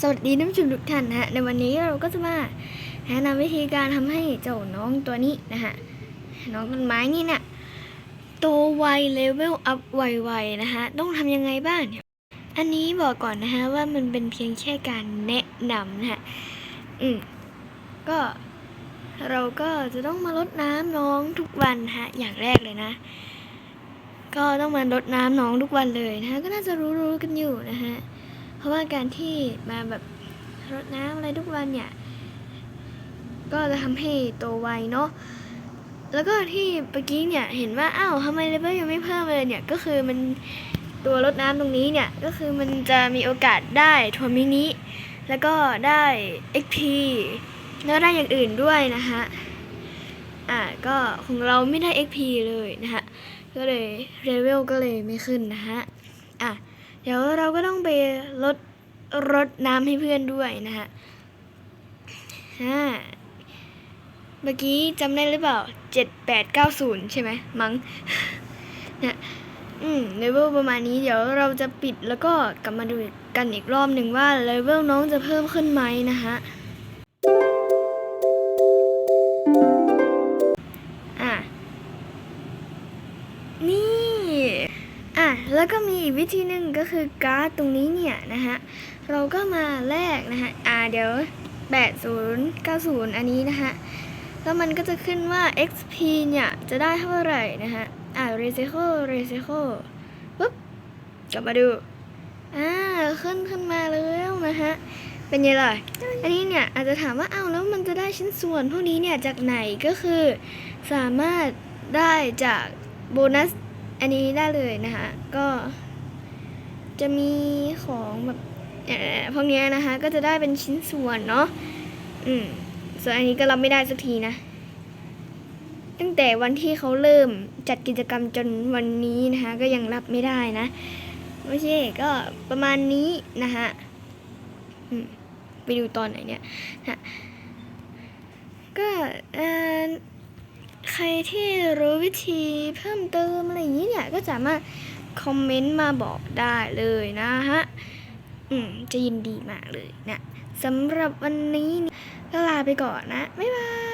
สวัสดีท่านผู้ชมทุกท่านนะฮะในวันนี้เราก็จะมาแนะนำวิธีการทำให้เจ้าน้องตัวนี้นะฮะน้องต้นไม้นี่เนี่ยโตไวเลเวลอัพไวๆนะฮะต้องทำยังไงบ้างเนี่ยอันนี้บอกก่อนนะฮะว่ามันเป็นเพียงแค่การแนะนำนะฮะอืมก็เราก็จะต้องมารดน้ำน้องทุกวันฮะอย่างแรกเลยนะ ก็ต้องมารดน้ำน้องทุกวันเลยนะฮะก็น่าจะรู้ๆกันอยู่นะฮะ เพราะว่าการที่มาแบบรดน้ำอะไรทุกวันเนี่ย ก็จะทำให้โตไวเนาะแล้วก็ที่เมื่อกี้เนี่ยเห็นว่าอ้าวทำไมเลเวลยังไม่เพิ่มเลยเนี่ยก็คือมันตัวรดน้ำตรงนี้เนี่ยก็คือมันจะมีโอกาสได้ทัวร์มินิแล้วก็ได้ XP แล้วได้อย่างอื่นด้วยนะฮะอ่าก็ของเราไม่ได้ XP เลยนะฮะก็เลยเลเวลก็เลยไม่ขึ้นนะฮะอะ เดี๋ยวเราก็ต้องไปลดรดน้ำให้เพื่อนด้วยนะฮะฮ่าเมื่อกี้จำได้หรือเปล่าเจ็ดแปดเก้าศูนย์ใช่ไหมมัง้งนะอืมเลเวลประมาณนี้เดี๋ยวเราจะปิดแล้วก็กลับมาดูกันอีกรอบหนึ่งว่าเลเวลน้องจะเพิ่มขึ้นไหมนะฮะอะนี่ แล้วก็มีอีกวิธีหนึ่งก็คือการ์ดตรงนี้เนี่ยนะฮะ เราก็มาแลกนะฮะ อ่าเดี๋ยว 80 90 อันนี้นะฮะ แล้วมันก็จะขึ้นว่า XP เนี่ยจะได้เท่าไหร่นะฮะ อ่า recycle recycle ปุ๊บกลับมาดู อ่า ขึ้นขึ้นมาแล้วนะฮะ เป็นยังไงล่ะอันนี้เนี่ยอาจจะถามว่า เอ้าแล้วมันจะได้ชิ้นส่วนพวกนี้เนี่ยจากไหนก็คือสามารถได้จากโบนัส อันนี้ได้เลยนะคะ ก็จะมีของแบบพวกเนี้ยนะคะ ก็จะได้เป็นชิ้นส่วนเนาะอืมส่วนอันนี้ก็รับไม่ได้สักทีนะ ตั้งแต่วันที่เขาเริ่มจัดกิจกรรมจนวันนี้นะคะ ก็ยังรับไม่ได้นะโอเคก็ประมาณนี้นะคะไปดูตอนไหนเนี่ย ก็เออ ใครที่รู้วิธีเพิ่มเติมอะไรอย่างนี้เนี่ยก็สามารถคอมเมนต์มาบอกได้เลยนะฮะ อืม จะยินดีมากเลยนะสำหรับวันนี้ก็ลาไปก่อนนะ บ๊ายบาย